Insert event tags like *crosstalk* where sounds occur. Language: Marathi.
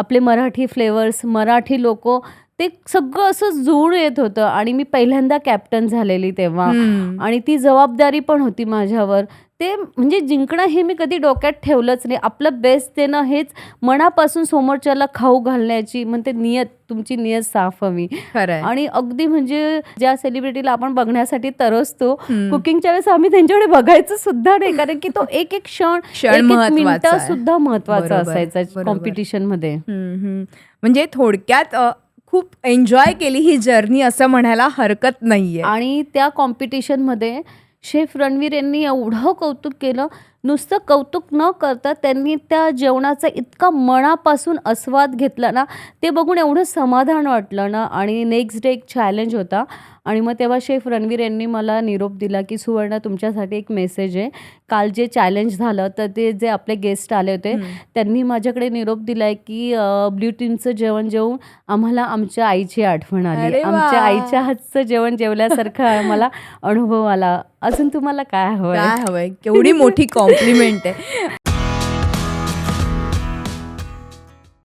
आपले मराठी फ्लेवर्स मराठी लोक ते सगळं असं जुळून येत होतं आणि मी पहिल्यांदा कॅप्टन झालेली तेव्हा. आणि ती जबाबदारी पण होती माझ्यावर ते म्हणजे जिंकणं हे मी कधी डोक्यात ठेवलंच नाही आपलं बेस्ट देणं हेच मनापासून समोरच्याला खाऊ घालण्याची म्हणते नियत तुमची नियत साफ हवी आणि अगदी म्हणजे ज्या सेलिब्रिटीला आपण बघण्यासाठी तरसतो. कुकिंगच्या वेळेस आम्ही त्यांच्याकडे बघायचं सुद्धा नाही कारण की तो एक एक क्षण *laughs* मिनिट. सुद्धा महत्त्वाचा असायचा. कॉम्पिटिशनमध्ये. म्हणजे थोडक्यात खूप एन्जॉय केली ही जर्नी असं म्हणायला हरकत नाहीये. आणि त्या कॉम्पिटिशनमध्ये शेफ रणवीर यांनी एवढं कौतुक केलं नुसतं कौतुक न करता त्यांनी त्या जेवणाचा इतका मनापासून आस्वाद घेतला ना ते बघून एवढं समाधान वाटलं ना. आणि नेक्स्ट डे एक चॅलेंज होता. आणि मग तेव्हा शेफ रणवीर यांनी मला निरोप दिला की सुवर्ण तुमच्यासाठी एक मेसेज आहे. काल जे चॅलेंज झालं तर ते जे आपले गेस्ट आले होते. त्यांनी माझ्याकडे निरोप दिलाय की ब्ल्यू टीमचं जेवण जेवून आम्हाला आमच्या आईची आठवण आली. आमच्या आईच्या हातचं जेवण जेवल्यासारखं आम्हाला अनुभव आला. अजून तुम्हाला काय हवंय? काय हवंय? केवढी मोठी *laughs* कॉम्प्लिमेंट आहे. *laughs*